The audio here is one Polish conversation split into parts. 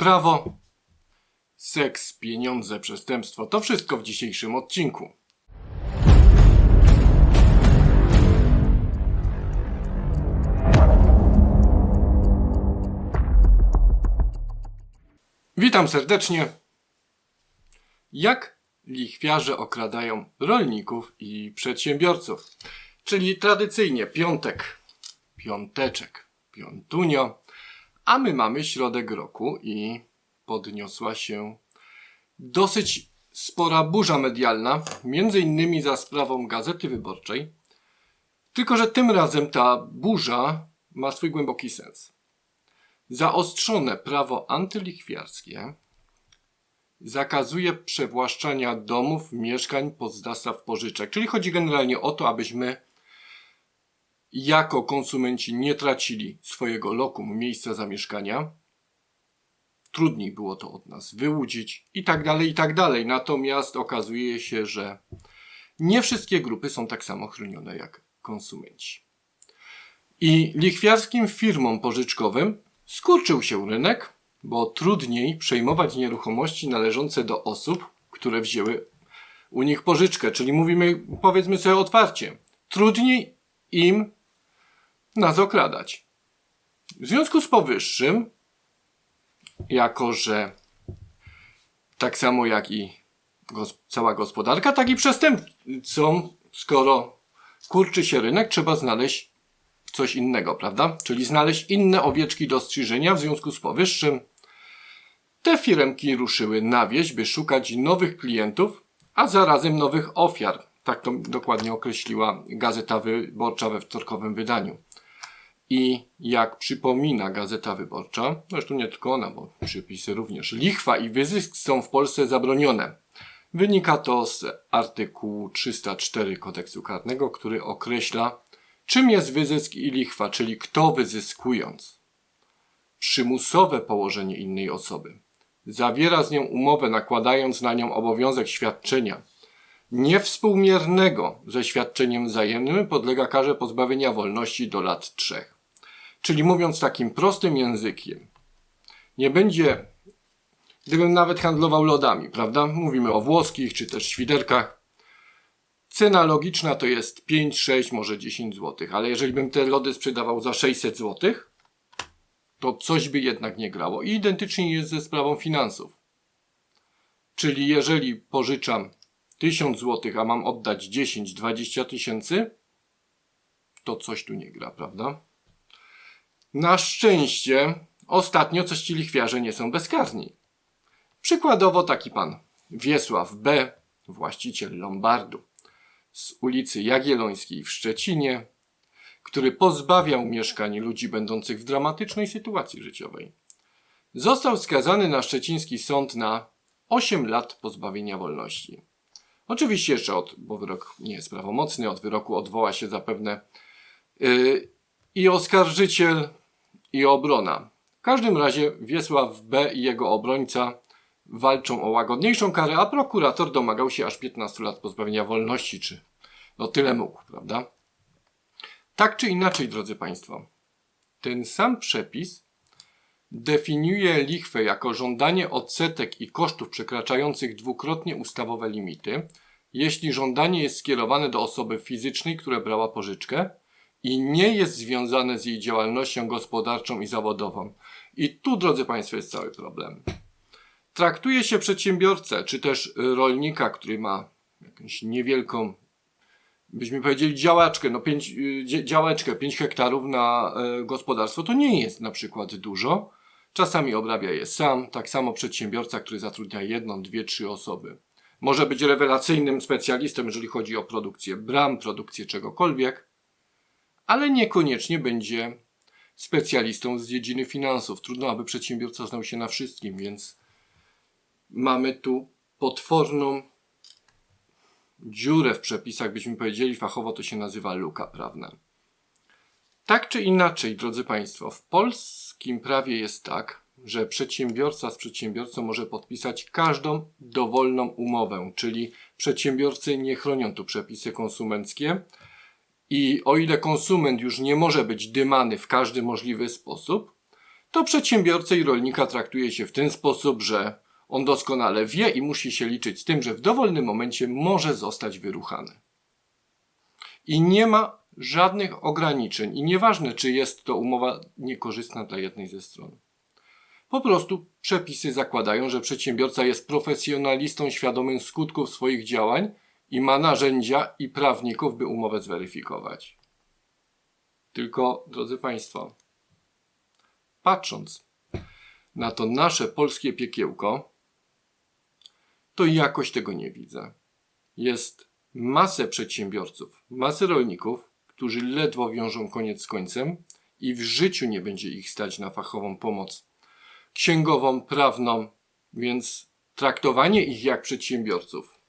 Prawo, seks, pieniądze, przestępstwo to wszystko w dzisiejszym odcinku. Witam serdecznie. Jak lichwiarze okradają rolników i przedsiębiorców? Czyli tradycyjnie piątek, piąteczek, piątunio, a my mamy środek roku i podniosła się dosyć spora burza medialna, między innymi za sprawą Gazety Wyborczej. Tylko, że tym razem ta burza ma swój głęboki sens. Zaostrzone prawo antylichwiarskie zakazuje przewłaszczania domów, mieszkań, podstaw pożyczek. Czyli chodzi generalnie o to, abyśmy jako konsumenci nie tracili swojego lokum, miejsca zamieszkania. Trudniej było to od nas wyłudzić i tak dalej, i tak dalej. Natomiast okazuje się, że nie wszystkie grupy są tak samo chronione jak konsumenci. I lichwiarskim firmom pożyczkowym skurczył się rynek, bo trudniej przejmować nieruchomości należące do osób, które wzięły u nich pożyczkę. Czyli mówimy, powiedzmy sobie otwarcie, trudniej im nas okradać. W związku z powyższym, jako że tak samo jak i gos- cała gospodarka, tak i przestępcom, skoro kurczy się rynek, trzeba znaleźć coś innego, prawda? Czyli znaleźć inne owieczki do strzyżenia. W związku z powyższym te firemki ruszyły na wieś, by szukać nowych klientów, a zarazem nowych ofiar. Tak to dokładnie określiła Gazeta Wyborcza we wtorkowym wydaniu. I jak przypomina Gazeta Wyborcza, zresztą nie tylko ona, bo przypisy również, lichwa i wyzysk są w Polsce zabronione. Wynika to z artykułu 304 kodeksu karnego, który określa, czym jest wyzysk i lichwa, czyli kto wyzyskując przymusowe położenie innej osoby, zawiera z nią umowę, nakładając na nią obowiązek świadczenia niewspółmiernego ze świadczeniem wzajemnym, podlega karze pozbawienia wolności do lat trzech. Czyli mówiąc takim prostym językiem, nie będzie, gdybym nawet handlował lodami, prawda? Mówimy o włoskich czy też świderkach. Cena logiczna to jest 5, 6, może 10 zł, ale jeżeli bym te lody sprzedawał za 600 zł, to coś by jednak nie grało. I identycznie jest ze sprawą finansów. Czyli jeżeli pożyczam 1000 zł, a mam oddać 10-20 tysięcy, to coś tu nie gra, prawda? Na szczęście ostatnio coś ci lichwiarze nie są bezkarni. Przykładowo taki pan Wiesław B., właściciel Lombardu z ulicy Jagiellońskiej w Szczecinie, który pozbawiał mieszkań ludzi będących w dramatycznej sytuacji życiowej. Został skazany na szczeciński sąd na 8 lat pozbawienia wolności. Oczywiście jeszcze od, bo wyrok nie jest prawomocny, od wyroku odwoła się zapewne yy, i oskarżyciel, i obrona. W każdym razie Wiesław B. i jego obrońca walczą o łagodniejszą karę, a prokurator domagał się aż 15 lat pozbawienia wolności, czy no tyle mógł, prawda? Tak czy inaczej, drodzy Państwo, ten sam przepis definiuje lichwę jako żądanie odsetek i kosztów przekraczających dwukrotnie ustawowe limity, jeśli żądanie jest skierowane do osoby fizycznej, która brała pożyczkę i nie jest związane z jej działalnością gospodarczą i zawodową. I tu, drodzy Państwo, jest cały problem. Traktuje się przedsiębiorcę, czy też rolnika, który ma jakąś niewielką byśmy powiedzieli działaczkę, no pięć, y, dzia- działeczkę 5 hektarów na e, gospodarstwo, to nie jest na przykład dużo. Czasami obrabia je sam, tak samo przedsiębiorca, który zatrudnia jedną, dwie, trzy osoby. Może być rewelacyjnym specjalistą, jeżeli chodzi o produkcję bram, produkcję czegokolwiek, ale niekoniecznie będzie specjalistą z dziedziny finansów. Trudno, aby przedsiębiorca znał się na wszystkim, więc mamy tu potworną dziurę w przepisach, byśmy powiedzieli fachowo, to się nazywa luka prawna. Tak czy inaczej, drodzy Państwo, w polskim prawie jest tak, że przedsiębiorca z przedsiębiorcą może podpisać każdą dowolną umowę, czyli przedsiębiorcy nie chronią tu przepisy konsumenckie i o ile konsument już nie może być dymany w każdy możliwy sposób, to przedsiębiorcę i rolnika traktuje się w ten sposób, że on doskonale wie i musi się liczyć z tym, że w dowolnym momencie może zostać wyruchany. I nie ma żadnych ograniczeń, i nieważne, czy jest to umowa niekorzystna dla jednej ze stron. Po prostu przepisy zakładają, że przedsiębiorca jest profesjonalistą świadomym skutków swoich działań i ma narzędzia i prawników, by umowę zweryfikować. Tylko, drodzy Państwo, patrząc na to nasze polskie piekiełko, to jakoś tego nie widzę. Jest masę przedsiębiorców, masę rolników, którzy ledwo wiążą koniec z końcem i w życiu nie będzie ich stać na fachową pomoc księgową, prawną, więc traktowanie ich jak przedsiębiorców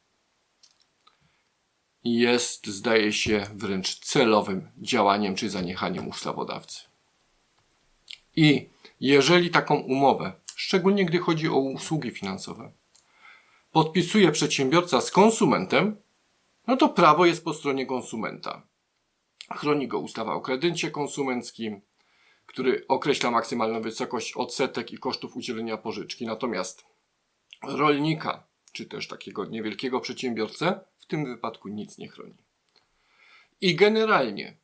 jest, zdaje się, wręcz celowym działaniem czy zaniechaniem ustawodawcy. I jeżeli taką umowę, szczególnie gdy chodzi o usługi finansowe, podpisuje przedsiębiorca z konsumentem, no to prawo jest po stronie konsumenta. Chroni go ustawa o kredycie konsumenckim, który określa maksymalną wysokość odsetek i kosztów udzielenia pożyczki. Natomiast rolnika, czy też takiego niewielkiego przedsiębiorcę, tym wypadku nic nie chroni. I generalnie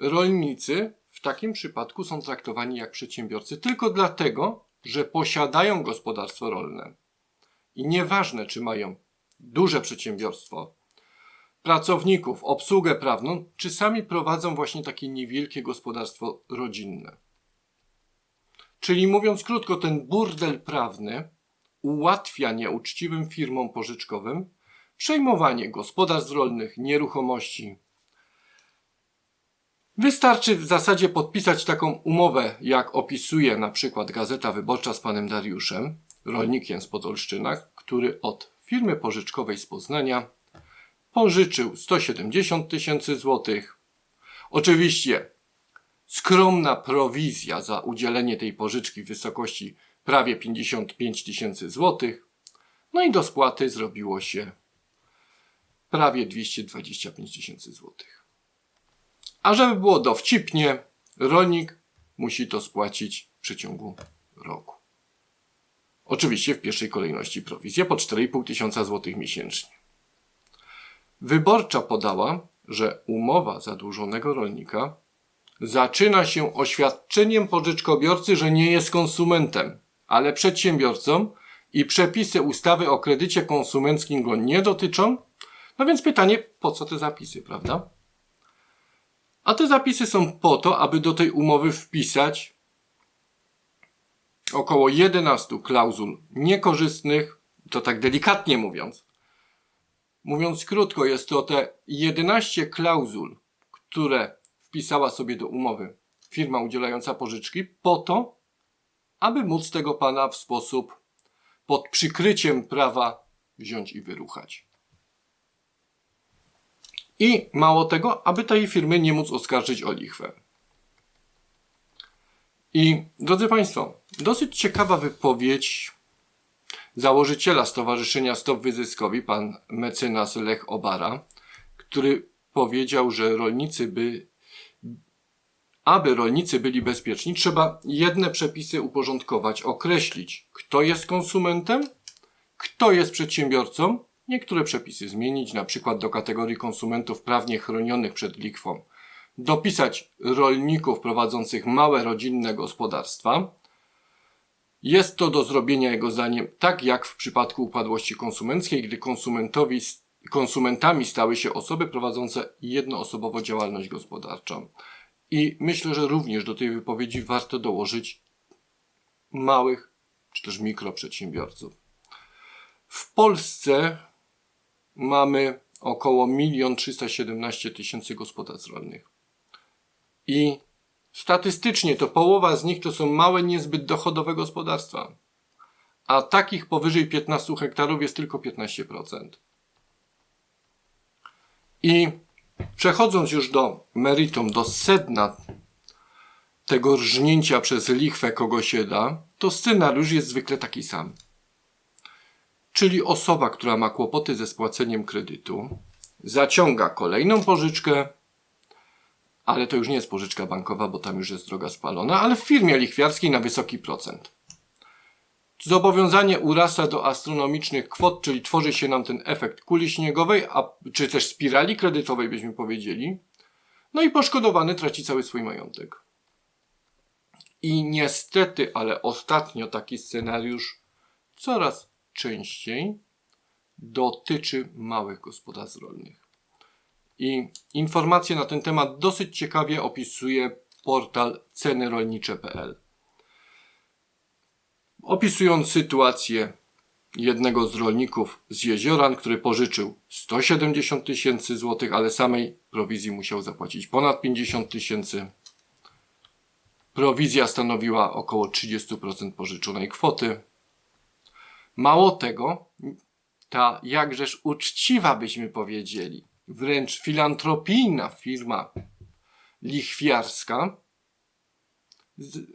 rolnicy w takim przypadku są traktowani jak przedsiębiorcy tylko dlatego, że posiadają gospodarstwo rolne. I nieważne, czy mają duże przedsiębiorstwo, pracowników, obsługę prawną, czy sami prowadzą właśnie takie niewielkie gospodarstwo rodzinne. Czyli mówiąc krótko, ten burdel prawny ułatwia nieuczciwym firmom pożyczkowym przejmowanie gospodarstw rolnych, nieruchomości. Wystarczy w zasadzie podpisać taką umowę, jak opisuje na przykład Gazeta Wyborcza z panem Dariuszem, rolnikiem z Podolszczyna, który od firmy pożyczkowej z Poznania pożyczył 170 tysięcy złotych. Oczywiście skromna prowizja za udzielenie tej pożyczki w wysokości prawie 55 tysięcy złotych. No i do spłaty zrobiło się prawie 225 tysięcy złotych. A żeby było dowcipnie, rolnik musi to spłacić w przeciągu roku. Oczywiście w pierwszej kolejności prowizja po 4,5 tysiąca złotych miesięcznie. Wyborcza podała, że umowa zadłużonego rolnika zaczyna się oświadczeniem pożyczkobiorcy, że nie jest konsumentem, ale przedsiębiorcą i przepisy ustawy o kredycie konsumenckim go nie dotyczą. No więc pytanie, po co te zapisy, prawda? A te zapisy są po to, aby do tej umowy wpisać około 11 klauzul niekorzystnych, to tak delikatnie mówiąc, Mówiąc krótko, jest to te 11 klauzul, które wpisała sobie do umowy firma udzielająca pożyczki, po to, aby móc tego pana w sposób pod przykryciem prawa wziąć i wyruchać. I mało tego, aby tej firmy nie móc oskarżyć o lichwę. I drodzy Państwo, dosyć ciekawa wypowiedź założyciela Stowarzyszenia Stop Wyzyskowi, pan mecenas Lech Obara, który powiedział, że rolnicy by, aby rolnicy byli bezpieczni, trzeba jedne przepisy uporządkować, określić, kto jest konsumentem, kto jest przedsiębiorcą, niektóre przepisy zmienić, na przykład do kategorii konsumentów prawnie chronionych przed likwą, dopisać rolników prowadzących małe rodzinne gospodarstwa, jest to do zrobienia jego zdaniem tak jak w przypadku upadłości konsumenckiej, gdy konsumentowi, konsumentami stały się osoby prowadzące jednoosobowo działalność gospodarczą. I myślę, że również do tej wypowiedzi warto dołożyć małych czy też mikroprzedsiębiorców. W Polsce mamy około 1 317 tysięcy gospodarstw rolnych. I Statystycznie to połowa z nich to są małe, niezbyt dochodowe gospodarstwa, a takich powyżej 15 hektarów jest tylko 15%. I przechodząc już do meritum, do sedna tego rżnięcia przez lichwę kogo się da, to scenariusz jest zwykle taki sam. Czyli osoba, która ma kłopoty ze spłaceniem kredytu, zaciąga kolejną pożyczkę, ale to już nie jest pożyczka bankowa, bo tam już jest droga spalona, ale w firmie lichwiarskiej na wysoki procent. Zobowiązanie urasta do astronomicznych kwot, czyli tworzy się nam ten efekt kuli śniegowej, a, czy też spirali kredytowej, byśmy powiedzieli. No i poszkodowany traci cały swój majątek. I niestety, ale ostatnio taki scenariusz coraz częściej dotyczy małych gospodarstw rolnych. I informacje na ten temat dosyć ciekawie opisuje portal cenyrolnicze.pl. Opisując sytuację jednego z rolników z Jezioran, który pożyczył 170 tysięcy złotych, ale samej prowizji musiał zapłacić ponad 50 tysięcy. Prowizja stanowiła około 30% pożyczonej kwoty. Mało tego, ta jakżeż uczciwa byśmy powiedzieli, wręcz filantropijna firma lichwiarska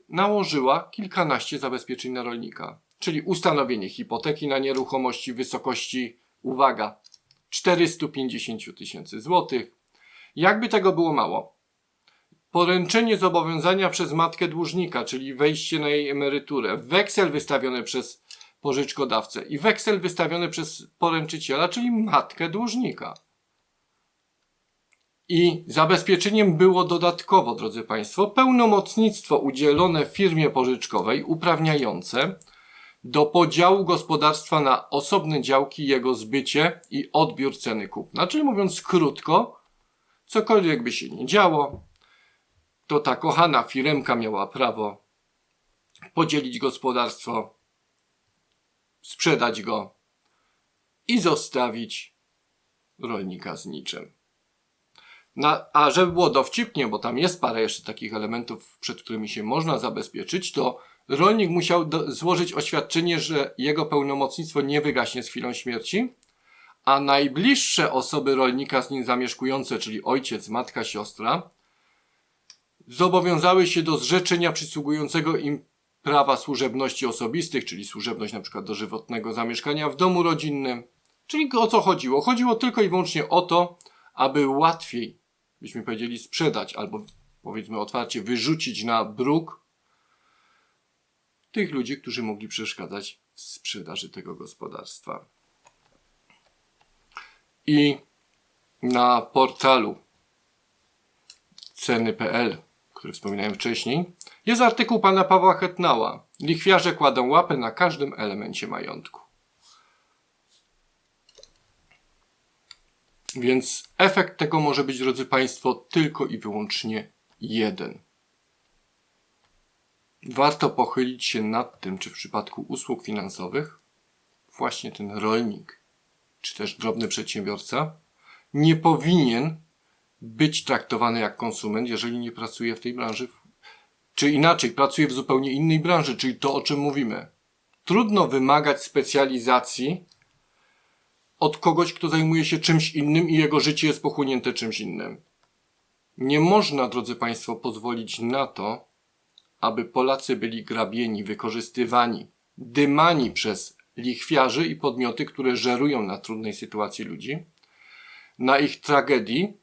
nałożyła kilkanaście zabezpieczeń na rolnika, czyli ustanowienie hipoteki na nieruchomości w wysokości, uwaga, 450 tysięcy złotych. Jakby tego było mało, poręczenie zobowiązania przez matkę dłużnika, czyli wejście na jej emeryturę, weksel wystawiony przez pożyczkodawcę i weksel wystawiony przez poręczyciela, czyli matkę dłużnika. I zabezpieczeniem było dodatkowo, drodzy Państwo, pełnomocnictwo udzielone firmie pożyczkowej uprawniające do podziału gospodarstwa na osobne działki, jego zbycie i odbiór ceny kupna. Czyli mówiąc krótko, cokolwiek by się nie działo, to ta kochana firemka miała prawo podzielić gospodarstwo, sprzedać go i zostawić rolnika z niczym. Na, a żeby było dowcipnie, bo tam jest parę jeszcze takich elementów, przed którymi się można zabezpieczyć, to rolnik musiał do, złożyć oświadczenie, że jego pełnomocnictwo nie wygaśnie z chwilą śmierci, a najbliższe osoby rolnika z nim zamieszkujące, czyli ojciec, matka, siostra, zobowiązały się do zrzeczenia przysługującego im prawa służebności osobistych, czyli służebność na przykład dożywotnego zamieszkania w domu rodzinnym. Czyli o co chodziło? Chodziło tylko i wyłącznie o to, aby łatwiej, byśmy powiedzieli, sprzedać albo powiedzmy otwarcie wyrzucić na bruk tych ludzi, którzy mogli przeszkadzać w sprzedaży tego gospodarstwa. I na portalu ceny.pl, który wspominałem wcześniej, jest artykuł pana Pawła Hetnała. Lichwiarze kładą łapę na każdym elemencie majątku. Więc efekt tego może być, drodzy Państwo, tylko i wyłącznie jeden. Warto pochylić się nad tym, czy w przypadku usług finansowych właśnie ten rolnik, czy też drobny przedsiębiorca nie powinien być traktowany jak konsument, jeżeli nie pracuje w tej branży, czy inaczej, pracuje w zupełnie innej branży, czyli to, o czym mówimy. Trudno wymagać specjalizacji od kogoś, kto zajmuje się czymś innym i jego życie jest pochłonięte czymś innym. Nie można, drodzy Państwo, pozwolić na to, aby Polacy byli grabieni, wykorzystywani, dymani przez lichwiarzy i podmioty, które żerują na trudnej sytuacji ludzi, na ich tragedii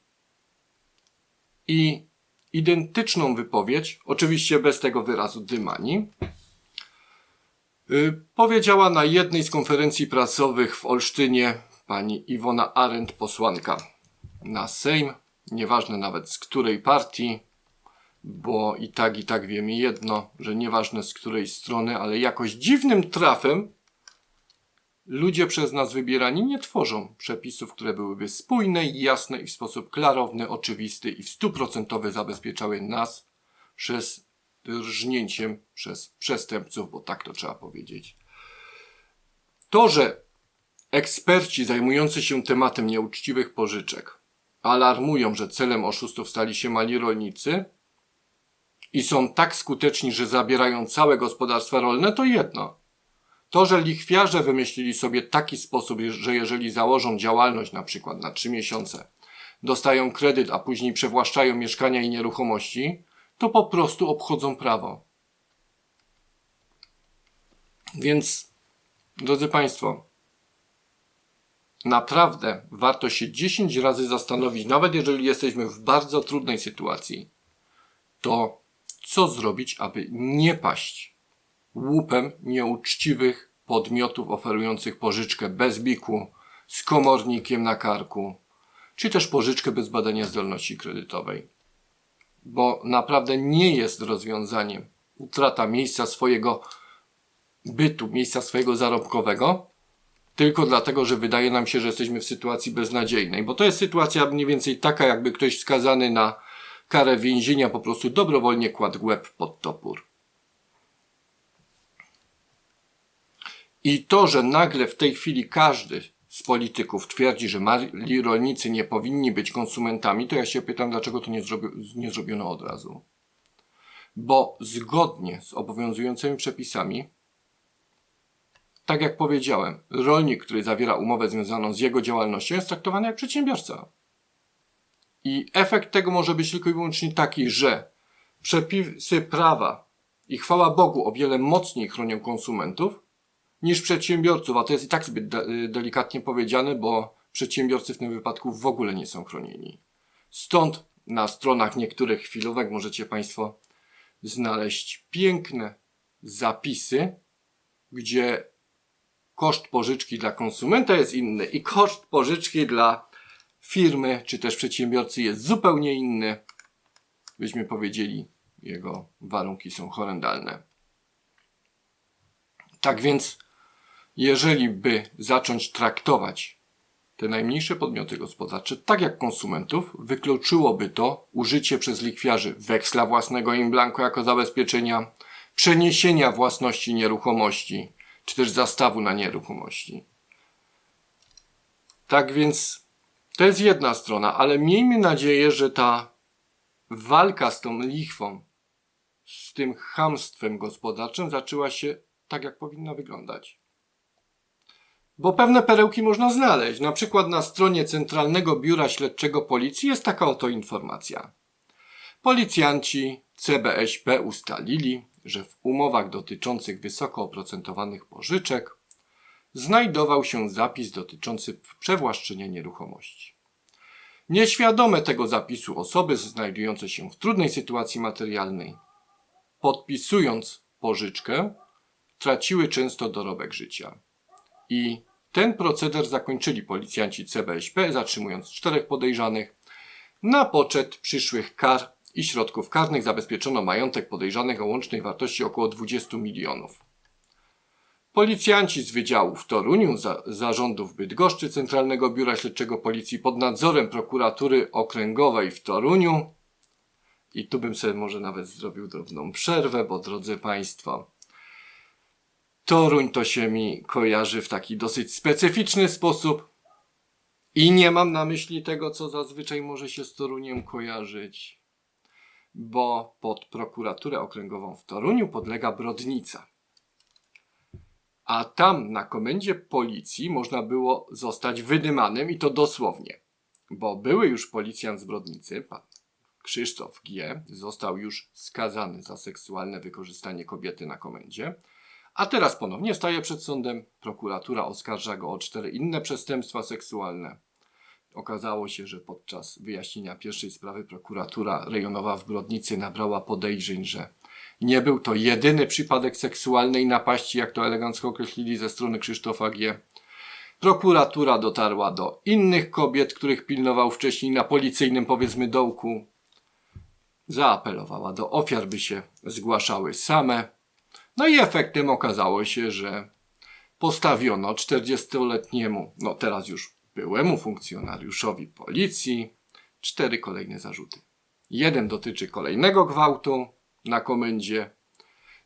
i identyczną wypowiedź, oczywiście bez tego wyrazu dymani, y, powiedziała na jednej z konferencji prasowych w Olsztynie pani Iwona Arendt, posłanka na Sejm, nieważne nawet z której partii, bo i tak, i tak wiemy jedno, że nieważne z której strony, ale jakoś dziwnym trafem ludzie przez nas wybierani nie tworzą przepisów, które byłyby spójne i jasne i w sposób klarowny, oczywisty i w stuprocentowy zabezpieczały nas przez rżnięciem przez przestępców, bo tak to trzeba powiedzieć. To, że eksperci zajmujący się tematem nieuczciwych pożyczek alarmują, że celem oszustów stali się mali rolnicy i są tak skuteczni, że zabierają całe gospodarstwa rolne, to jedno. To, że lichwiarze wymyślili sobie taki sposób, że jeżeli założą działalność na przykład na trzy miesiące, dostają kredyt, a później przewłaszczają mieszkania i nieruchomości, to po prostu obchodzą prawo. Więc, drodzy Państwo, naprawdę warto się 10 razy zastanowić, nawet jeżeli jesteśmy w bardzo trudnej sytuacji, to co zrobić, aby nie paść łupem nieuczciwych podmiotów oferujących pożyczkę bez biku, z komornikiem na karku, czy też pożyczkę bez badania zdolności kredytowej. Bo naprawdę nie jest rozwiązaniem utrata miejsca swojego bytu, miejsca swojego zarobkowego, tylko dlatego, że wydaje nam się, że jesteśmy w sytuacji beznadziejnej. Bo to jest sytuacja mniej więcej taka, jakby ktoś skazany na karę więzienia po prostu dobrowolnie kładł łeb pod topór. I to, że nagle w tej chwili każdy z polityków twierdzi, że mali rolnicy nie powinni być konsumentami, to ja się pytam, dlaczego to nie, zrobi, nie zrobiono od razu. Bo zgodnie z obowiązującymi przepisami, tak jak powiedziałem, rolnik, który zawiera umowę związaną z jego działalnością, jest traktowany jak przedsiębiorca. I efekt tego może być tylko i wyłącznie taki, że przepisy prawa i chwała Bogu o wiele mocniej chronią konsumentów niż przedsiębiorców, a to jest i tak zbyt y, delikatnie powiedziane, bo przedsiębiorcy w tym wypadku w ogóle nie są chronieni. Stąd na stronach niektórych chwilówek możecie Państwo znaleźć piękne zapisy, gdzie koszt pożyczki dla konsumenta jest inny i koszt pożyczki dla firmy czy też przedsiębiorcy jest zupełnie inny. Byśmy powiedzieli, jego warunki są horrendalne. Tak więc, jeżeli by zacząć traktować te najmniejsze podmioty gospodarcze tak jak konsumentów, wykluczyłoby to użycie przez lichwiarzy weksla własnego im blanco jako zabezpieczenia, przeniesienia własności nieruchomości, czy też zastawu na nieruchomości. Tak więc to jest jedna strona, ale miejmy nadzieję, że ta walka z tą lichwą, z tym chamstwem gospodarczym zaczęła się tak, jak powinna wyglądać. Bo pewne perełki można znaleźć. Na przykład na stronie Centralnego Biura Śledczego Policji jest taka oto informacja. Policjanci CBŚP ustalili, że w umowach dotyczących wysoko oprocentowanych pożyczek znajdował się zapis dotyczący przewłaszczenia nieruchomości. Nieświadome tego zapisu osoby znajdujące się w trudnej sytuacji materialnej, podpisując pożyczkę, traciły często dorobek życia. I ten proceder zakończyli policjanci CBŚP, zatrzymując czterech podejrzanych. Na poczet przyszłych kar i środków karnych zabezpieczono majątek podejrzanych o łącznej wartości około 20 milionów. Policjanci z Wydziału w Toruniu, za, zarządów Bydgoszczy Centralnego Biura Śledczego Policji pod nadzorem prokuratury okręgowej w Toruniu. I tu bym sobie może nawet zrobił drobną przerwę, bo drodzy Państwo, Toruń to się mi kojarzy w taki dosyć specyficzny sposób. I nie mam na myśli tego, co zazwyczaj może się z Toruniem kojarzyć, bo pod prokuraturę okręgową w Toruniu podlega Brodnica. A tam na komendzie policji można było zostać wydymanym i to dosłownie, bo były już policjant z Brodnicy, pan Krzysztof G., został już skazany za seksualne wykorzystanie kobiety na komendzie a teraz ponownie staje przed sądem. Prokuratura oskarża go o cztery inne przestępstwa seksualne. Okazało się, że podczas wyjaśnienia pierwszej sprawy prokuratura rejonowa w Brodnicy nabrała podejrzeń, że nie był to jedyny przypadek seksualnej napaści, jak to elegancko określili ze strony Krzysztofa G. Prokuratura dotarła do innych kobiet, których pilnował wcześniej na policyjnym powiedzmy dołku. Zaapelowała do ofiar, by się zgłaszały same. No i efektem okazało się, że postawiono 40-letniemu, no teraz już byłemu funkcjonariuszowi policji, cztery kolejne zarzuty. Jeden dotyczy kolejnego gwałtu na komendzie,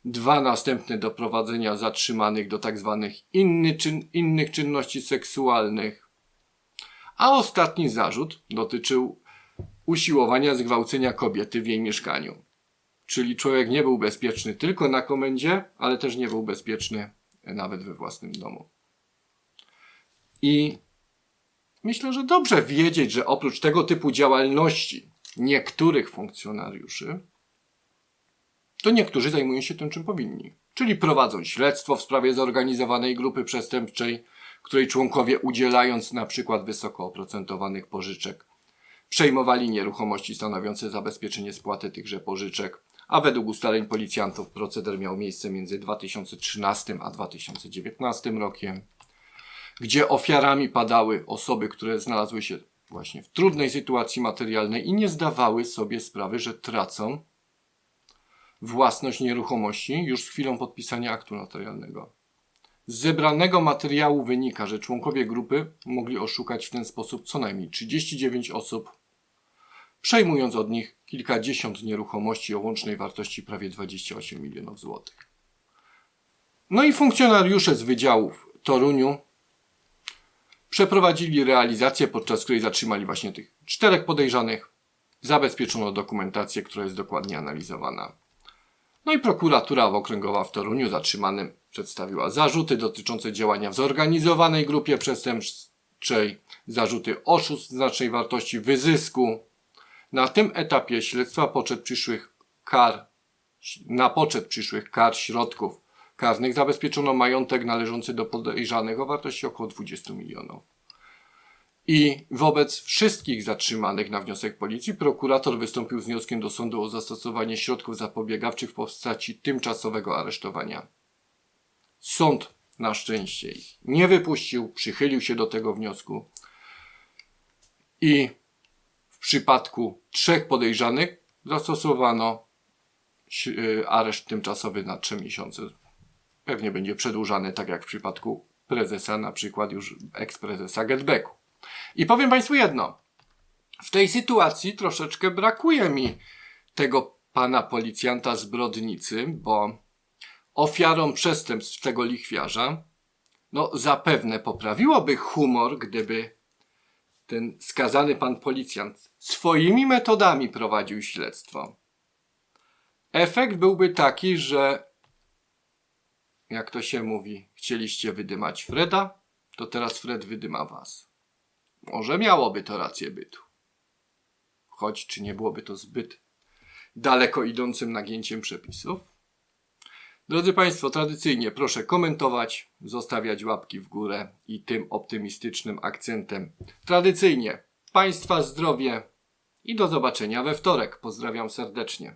dwa następne doprowadzenia zatrzymanych do tak zwanych inny czyn, innych czynności seksualnych, a ostatni zarzut dotyczył usiłowania zgwałcenia kobiety w jej mieszkaniu. Czyli człowiek nie był bezpieczny tylko na komendzie, ale też nie był bezpieczny nawet we własnym domu. I myślę, że dobrze wiedzieć, że oprócz tego typu działalności niektórych funkcjonariuszy, to niektórzy zajmują się tym, czym powinni. Czyli prowadzą śledztwo w sprawie zorganizowanej grupy przestępczej, której członkowie udzielając na przykład wysoko oprocentowanych pożyczek, przejmowali nieruchomości stanowiące zabezpieczenie spłaty tychże pożyczek, a według ustaleń policjantów proceder miał miejsce między 2013 a 2019 rokiem, gdzie ofiarami padały osoby, które znalazły się właśnie w trudnej sytuacji materialnej i nie zdawały sobie sprawy, że tracą własność nieruchomości już z chwilą podpisania aktu notarialnego. Z zebranego materiału wynika, że członkowie grupy mogli oszukać w ten sposób co najmniej 39 osób, przejmując od nich kilkadziesiąt nieruchomości o łącznej wartości prawie 28 milionów złotych. No i funkcjonariusze z wydziału w Toruniu przeprowadzili realizację, podczas której zatrzymali właśnie tych czterech podejrzanych. Zabezpieczono dokumentację, która jest dokładnie analizowana. No i prokuratura okręgowa w Toruniu zatrzymanym przedstawiła zarzuty dotyczące działania w zorganizowanej grupie przestępczej, zarzuty oszustw znacznej wartości, wyzysku. Na tym etapie śledztwa poczet przyszłych kar, na poczet przyszłych kar środków karnych zabezpieczono majątek należący do podejrzanych o wartości około 20 milionów. I wobec wszystkich zatrzymanych na wniosek policji prokurator wystąpił z wnioskiem do sądu o zastosowanie środków zapobiegawczych w postaci tymczasowego aresztowania. Sąd na szczęście ich nie wypuścił, przychylił się do tego wniosku i w przypadku trzech podejrzanych zastosowano y, areszt tymczasowy na 3 miesiące. Pewnie będzie przedłużany, tak jak w przypadku prezesa, na przykład już eksprezesa Getbacku. I powiem Państwu jedno. W tej sytuacji troszeczkę brakuje mi tego pana policjanta zbrodnicy, bo ofiarą przestępstw tego lichwiarza, no zapewne poprawiłoby humor, gdyby ten skazany pan policjant swoimi metodami prowadził śledztwo. Efekt byłby taki, że jak to się mówi, chcieliście wydymać Freda, to teraz Fred wydyma was. Może miałoby to rację bytu. Choć czy nie byłoby to zbyt daleko idącym nagięciem przepisów? Drodzy Państwo, tradycyjnie proszę komentować, zostawiać łapki w górę i tym optymistycznym akcentem. Tradycyjnie Państwa zdrowie i do zobaczenia we wtorek. Pozdrawiam serdecznie.